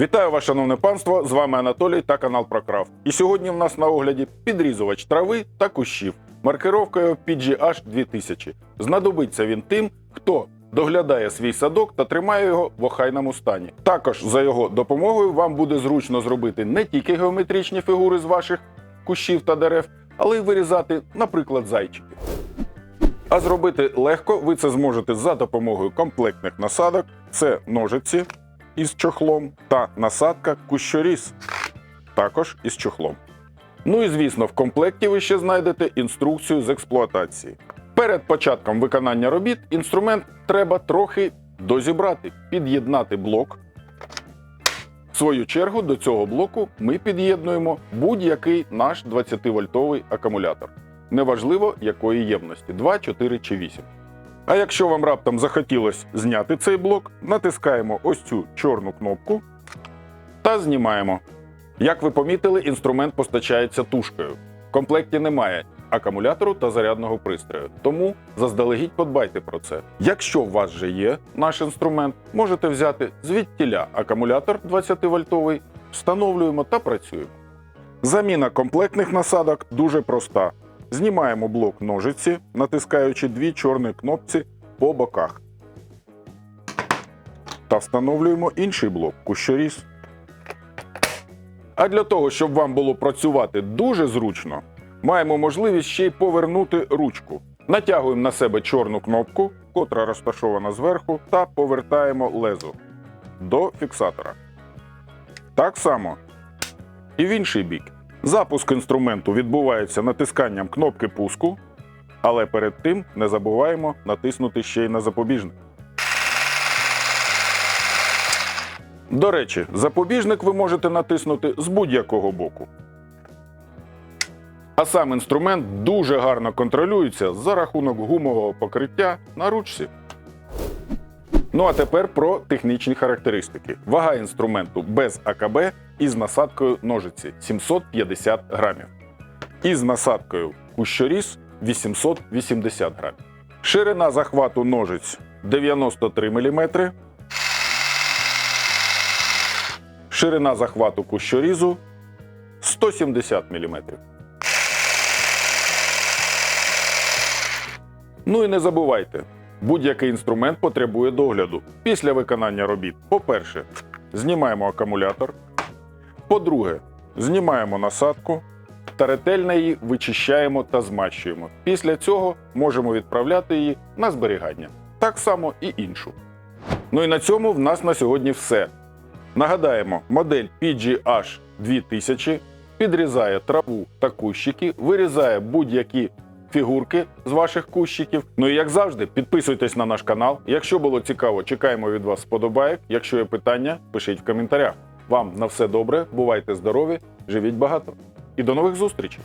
Вітаю вас, шановне панство! З вами Анатолій та канал Прокрафт. І сьогодні в нас на огляді підрізувач трави та кущів маркировкою PGH 2000. Знадобиться він тим, хто доглядає свій садок та тримає його в охайному стані. Також за його допомогою вам буде зручно зробити не тільки геометричні фігури з ваших кущів та дерев, але й вирізати, наприклад, зайчиків. А зробити легко ви це зможете за допомогою комплектних насадок. Це ножиці із чохлом та насадка кущоріз, також із чохлом. Ну і звісно, в комплекті ви ще знайдете інструкцію з експлуатації. Перед початком виконання робіт інструмент треба трохи дозібрати, під'єднати блок. В свою чергу до цього блоку ми під'єднуємо будь-який наш 20-вольтовий акумулятор. Неважливо якої ємності 2, 4 чи 8. А якщо вам раптом захотілося зняти цей блок, натискаємо ось цю чорну кнопку та знімаємо. Як ви помітили, інструмент постачається тушкою. В комплекті немає акумулятору та зарядного пристрою, тому заздалегідь подбайте про це. Якщо у вас вже є наш інструмент, можете взяти звідтіля акумулятор 20-вольтовий, встановлюємо та працюємо. Заміна комплектних насадок дуже проста. Знімаємо блок ножиці, натискаючи дві чорні кнопці по боках. Та встановлюємо інший блок кущоріз. А для того, щоб вам було працювати дуже зручно, маємо можливість ще й повернути ручку. Натягуємо на себе чорну кнопку, котра розташована зверху, та повертаємо лезо до фіксатора. Так само і в інший бік. Запуск інструменту відбувається натисканням кнопки пуску, але перед тим не забуваємо натиснути ще й на запобіжник. До речі, запобіжник ви можете натиснути з будь-якого боку. А сам інструмент дуже гарно контролюється за рахунок гумового покриття на ручці. Ну а тепер про технічні характеристики. Вага інструменту без АКБ із насадкою ножиці 750 грамів. Із насадкою кущоріз 880 грамів. Ширина захвату ножиць 93 мм. Ширина захвату кущорізу 170 мм. Ну і не забувайте, будь-який інструмент потребує догляду. Після виконання робіт, по-перше, знімаємо акумулятор. По-друге, знімаємо насадку та ретельно її вичищаємо та змащуємо. Після цього можемо відправляти її на зберігання. Так само і іншу. Ну і на цьому в нас на сьогодні все. Нагадаємо, модель PGH 2000 підрізає траву та кущики, вирізає будь-які фігурки з ваших кущиків. Ну і як завжди, підписуйтесь на наш канал. Якщо було цікаво, чекаємо від вас сподобайок. Якщо є питання, пишіть в коментарях. Вам на все добре, бувайте здорові, живіть багато і до нових зустрічей!